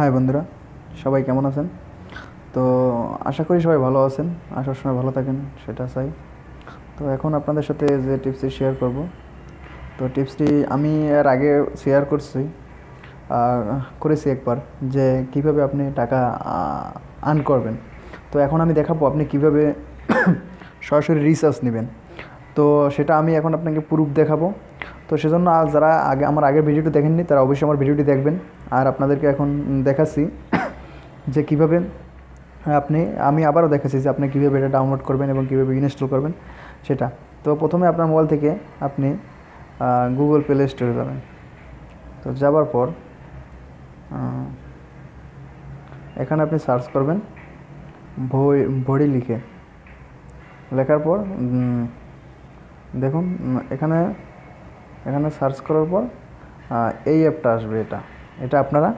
High বন্ধুরা, সবাই কেমন আছেন? তো আশা করি সবাই ভালো আছেন, আসার সময় ভালো থাকেন, সেটা চাই। তো এখন আপনাদের সাথে যে টিপসটি শেয়ার করব, তো টিপসটি আমি এর আগে শেয়ার করছি করেছি একবার, যে কীভাবে আপনি টাকা আর্ন করবেন। তো এখন আমি দেখাবো আপনি কীভাবে সরাসরি রিসার্চ নেবেন। তো সেটা আমি এখন আপনাকে প্রুফ দেখাবো। তো সেজন্য আজ যারা আগে আমার আগের ভিডিওটি দেখেননি, তারা অবশ্যই আমার ভিডিওটি দেখবেন। আর আপনাদেরকে এখন দেখাচ্ছি যে কীভাবে আপনি, আমি আবারও দেখাচ্ছি যে আপনি কীভাবে এটা ডাউনলোড করবেন এবং কীভাবে ইনস্টল করবেন সেটা। তো প্রথমে আপনার মোবাইল থেকে আপনি গুগল প্লে স্টোরে যাবেন। তো যাবার পর এখানে আপনি সার্চ করবেন ভড়ি লিখে। লেখার পর দেখুন এখানে এখানে সার্চ করার পর এই অ্যাপটা আসবে এটা। এটা আপনারা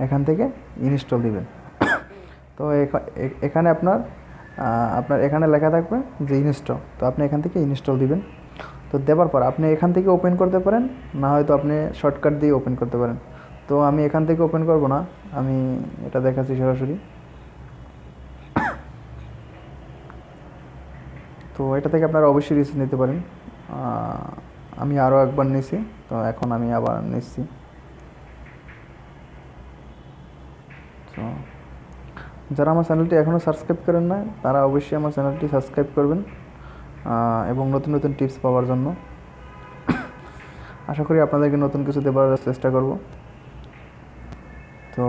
এখান থেকে ইনস্টল দিবেন। তো এখা- এখানে আপনার আপনার এখানে লেখা থাকবে যে ইনস্টল তো আপনি এখান থেকে ইনস্টল দিবেন। তো দেওয়ার পর আপনি এখান থেকে ওপেন করতে পারেন, না হয়তো আপনি শর্টকাট দিয়ে ওপেন করতে পারেন। তো আমি এখান থেকে ওপেন করব না, আমি এটা দেখাচ্ছি সরাসরি। তো এটা থেকে আপনারা অবশ্যই রিস্ক নিতে পারেন। আমি আরও একবার নিয়েছি তো এখন আমি আবার নিচ্ছি তো যারা আমার চ্যানেলটি এখনও সাবস্ক্রাইব করেন না তারা অবশ্যই আমার চ্যানেলটি সাবস্ক্রাইব করবেন এবং নতুন নতুন টিপস পাওয়ার জন্য। আশা করি আপনাদেরকে নতুন কিছু দেবার চেষ্টা করব। তো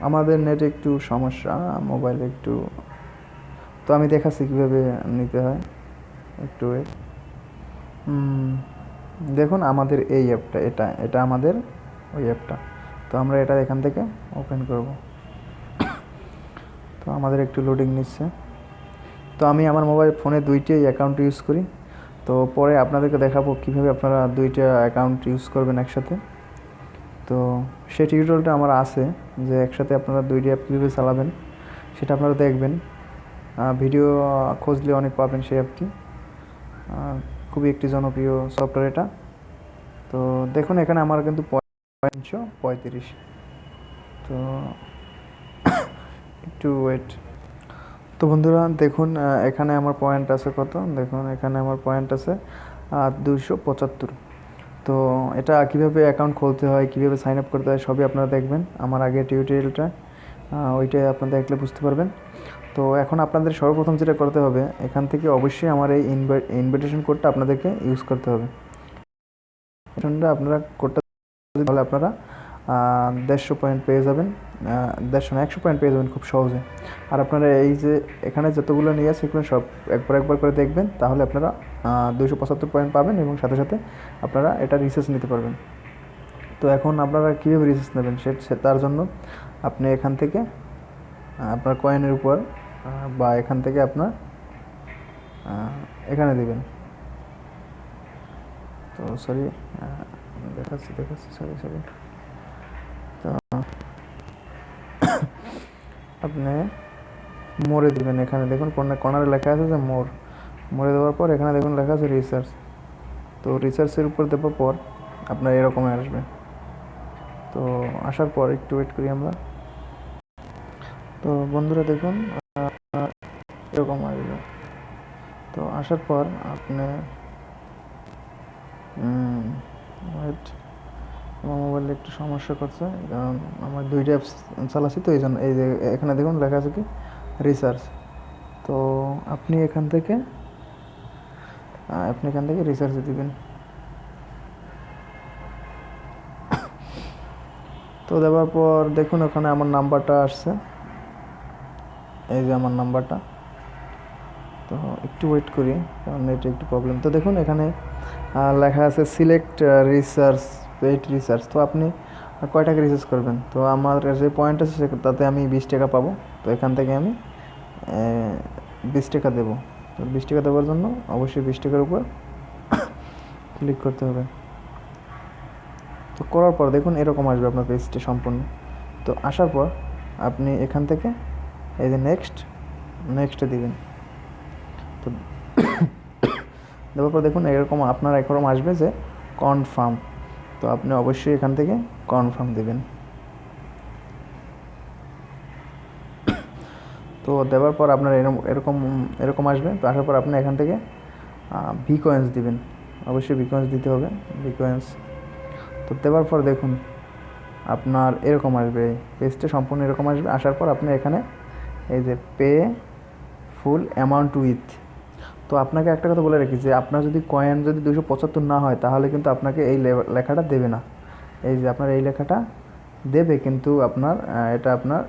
আমাদের নেটে একটু সমস্যা মোবাইলে একটু তো আমি দেখাচ্ছি কীভাবে নিতে হয় একটু হুম, দেখুন আমাদের এই অ্যাপটা, এটা এটা আমাদের ওই অ্যাপটা। তো আমরা এটা এখান থেকে ওপেন করব। তো আমাদের একটু লোডিং নিচ্ছে। তো আমি আমার মোবাইল ফোনে দুইটাই অ্যাকাউন্ট ইউজ করি। তো পরে আপনাদেরকে দেখাবো কীভাবে আপনারা দুইটা অ্যাকাউন্ট ইউজ করবেন একসাথে। তো সেই টিউটোরিয়ালটা আমার আছে যে একসাথে আপনারা দুইটি অ্যাপ কীভাবে চালাবেন, সেটা আপনারা দেখবেন। ভিডিও খুঁজলে অনেক পাবেন সেই অ্যাপটি। খুবই একটি জনপ্রিয় সফটওয়্যার এটা। তো দেখুন, এখানে আমার কিন্তু পয়েন্টশো পঁয়ত্রিশ। তো একটু ওয়েট তো বন্ধুরা, দেখুন এখানে আমার পয়েন্ট আছে কত? দেখুন, এখানে আমার পয়েন্ট আছে দুশো পঁচাত্তর। তো এটা কীভাবে অ্যাকাউন্ট খুলতে হয়, কীভাবে সাইন আপ করতে হয়, সবই আপনারা দেখবেন। আমার আগে টিউটোরিয়ালটা ওইটাই আপনারা দেখলে বুঝতে পারবেন। তো এখন আপনাদের সর্বপ্রথম যেটা করতে হবে, এখান থেকে অবশ্যই আমার এই ইনভিটেশন কোডটা আপনাদেরকে ইউজ করতে হবে। আপনারা কোডটা তাহলে আপনারা দেড়শো পয়েন্ট পেয়ে যাবেন দেড়শো না, একশো পয়েন্ট পেয়ে যাবেন খুব সহজে। আর আপনারা এই যে, এখানে যতগুলো নিয়ে আছে, সেগুলো সব একবার একবার করে দেখবেন, তাহলে আপনারা দুশো পঁচাত্তর পয়েন্ট পাবেন এবং সাথে সাথে আপনারা এটা রিসার্চ নিতে পারবেন। তো এখন আপনারা কীভাবে রিসার্চ নেবেন? সে তার জন্য আপনি এখান থেকে আপনার কয়েনের উপর বা এখান থেকে আপনার এখানে দিবেন। তো সরি দেখাচ্ছি দেখাচ্ছি সরি সরি তো আপনি মোড়ে দিবেন এখানে। দেখুন, কোন- কর্নারে লেখা আছে যে মোর মোড়ে দেওয়ার পর এখানে দেখুন লেখা আছে রিসার্চ তো রিসার্চের উপর দেওয়ার পর আপনার এরকম আসবে। তো আসার পর একটু ওয়েট করি আমরা। তো বন্ধুরা দেখুন এরকম আসবে তো আসার পর আপনি আমার মোবাইলে একটু সমস্যা করছে। কারণ আমার দুইটা অ্যাপস চালাচ্ছি তো এই জন্য এই যে এখানে দেখুন লেখা আছে কি? রিসার্চ তো আপনি এখান থেকে আপনি এখান থেকে রিসার্চ দিবেন। তো দেওয়ার পর দেখুন ওখানে আমার নাম্বারটা আসছে। এই যে আমার নাম্বারটা তো একটু ওয়েট করি, কারণ এটা একটু প্রবলেম তো দেখুন, এখানে লেখা আছে সিলেক্ট রিসার্চ পেইড রিসার্চ তো আপনি কয় টাকা রিসার্চ করবেন? তো আমার যে পয়েন্ট আছে তাতে আমি বিশ টাকা পাবো। তো এখান থেকে আমি বিশ টাকা দেবো। তো বিশ টাকা দেওয়ার জন্য অবশ্যই বিশ টাকার উপর ক্লিক করতে হবে। তো করার পর দেখুন, এরকম আসবে আপনার পেজটি সম্পূর্ণ। তো আসার পর আপনি এখান থেকে, এই যে নেক্সট নেক্সটে দিবেন। তো দেওয়ার পর দেখুন, এরকম আপনার এরকম আসবে যে কনফার্ম তো আপনি অবশ্যই এখান থেকে কনফার্ম দেবেন। তো দেওয়ার পর আপনার এরকম এরকম এরকম আসবে। তো আসার পর আপনি এখান থেকে ভি কয়েন্স দিবেন। অবশ্যই ভি কয়েন্স দিতে হবে ভি কয়েন্স তো দেওয়ার পর দেখুন, আপনার এরকম আসবে। পেজটা সম্পূর্ণ এরকম আসবে। আসার পর আপনি এখানে এই যে পে ফুল অ্যামাউন্ট উইথ তো আপনাকে একটা কথা বলে রাখি যে আপনার যদি কয়েন যদি দুশো পঁচাত্তর না হয়, তাহলে কিন্তু আপনাকে এই লেখাটা দেবে না। এই যে আপনার এই লেখাটা দেবে, কিন্তু আপনার এটা আপনার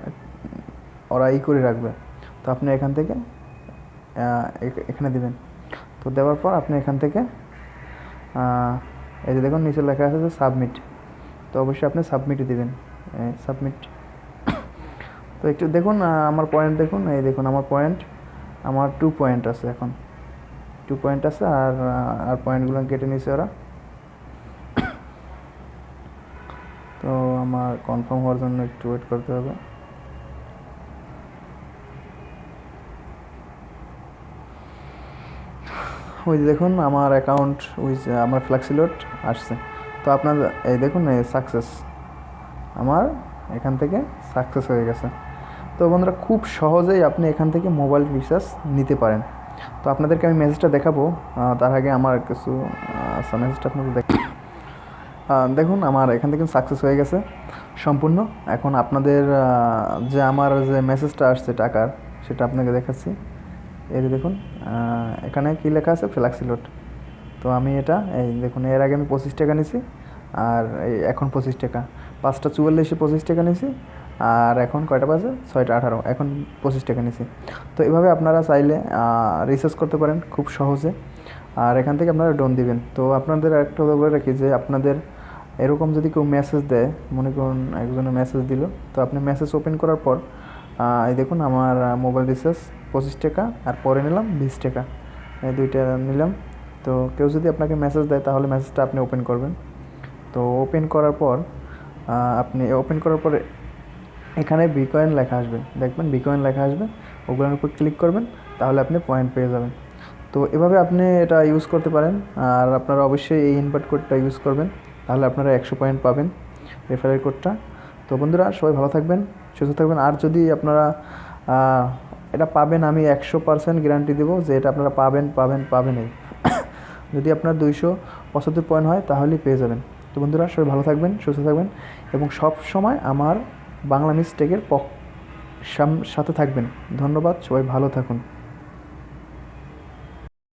ওরা ই করে রাখবে। তো আপনি এখান থেকে এখানে দেবেন। তো দেওয়ার পর আপনি এখান থেকে এই যে দেখুন, নিচে লেখা আছে যে সাবমিট তো অবশ্যই আপনি সাবমিটই দিবেন। সাবমিট তো একটু দেখুন আমার পয়েন্ট দেখুন। এই দেখুন, আমার পয়েন্ট আমার টু পয়েন্ট আছে এখন। টু পয়েন্ট আছে আর আর পয়েন্টগুলো কেটে নিছে ওরা। তো আমার কনফার্ম হওয়ার জন্য একটু ওয়েট করতে হবে। ওই যে দেখুন, আমার অ্যাকাউন্ট ওই আমার ফ্ল্যাক্সিলোড আসছে। তো আপনার, এই দেখুন, এই সাকসেস আমার এখান থেকে সাকসেস হয়ে গেছে। তো বন্ধুরা, খুব সহজেই আপনি এখান থেকে মোবাইল রিচার্জ নিতে পারেন। তো আপনাদেরকে আমি মেসেজটা দেখাবো। তার আগে আমার কিছু মেসেজটা আপনাদের দেখ দেখুন, আমার এখান থেকে সাকসেস হয়ে গেছে, সম্পূর্ণ। এখন আপনাদের যে আমার যে মেসেজটা আসছে টাকার, সেটা আপনাকে দেখাচ্ছি। এই দেখুন এখানে কী লেখা আছে? ফ্ল্যাক্সিলোড তো আমি এটা, এই দেখুন, এর আগে আমি পঁচিশ টাকা নিছি, আর এখন পঁচিশ টাকা। পাঁচটা চুয়াল্লিশে পঁচিশ টাকা নিছি আর এখন কয়টা বাজে? ছয়টা আঠারো। এখন পঁচিশ টাকা নিছি। তো এভাবে আপনারা চাইলে রিসার্চ করতে পারেন খুব সহজে। আর এখান থেকে আপনারা ডোন দিবেন। তো আপনাদের কথা বলে রাখি যে, আপনাদের এরকম যদি কেউ মেসেজ দেয়, মনে করুন একজনে মেসেজ দিল, তো আপনি মেসেজ ওপেন করার পর এই দেখুন আমার মোবাইল রিচার্জ পঁচিশ টাকা আর পরে নিলাম বিশ টাকা। এই দুইটা নিলাম। তো কেউ যদি আপনাকে মেসেজ দেয়, তাহলে মেসেজটা আপনি ওপেন করবেন। তো ওপেন করার পর আপনি ওপেন করার পরে এখানে বিকয়েন লেখা আসবে। দেখবেন বিকয়েন লেখা আসবে, ওগুলোর উপর ক্লিক করবেন, তাহলে আপনি পয়েন্ট পেয়ে যাবেন। তো এভাবে আপনি এটা ইউজ করতে পারেন, আর আপনারা অবশ্যই এই ইনভার্ট কোডটা ইউজ করবেন, তাহলে আপনারা একশো পয়েন্ট পাবেন রেফারেল কোডটা তো বন্ধুরা, সবাই ভালো থাকবেন, সুস্থ থাকবেন, আর যদি আপনারা এটা পাবেন আমি একশো পার্সেন্ট গ্যারান্টি দেবো যে এটা আপনারা পাবেন পাবেন পাবেনই যদি আপনার দুইশো পঁচাত্তর পয়েন্ট হয়, তাহলেই পেয়ে যাবেন। তো বন্ধুরা, সবাই ভালো থাকবেন, সুস্থ থাকবেন, এবং সব সময় আমার বাংলা মিস্টেকের পক সাথে থাকবেন। ধন্যবাদ সবাই ভালো থাকুন।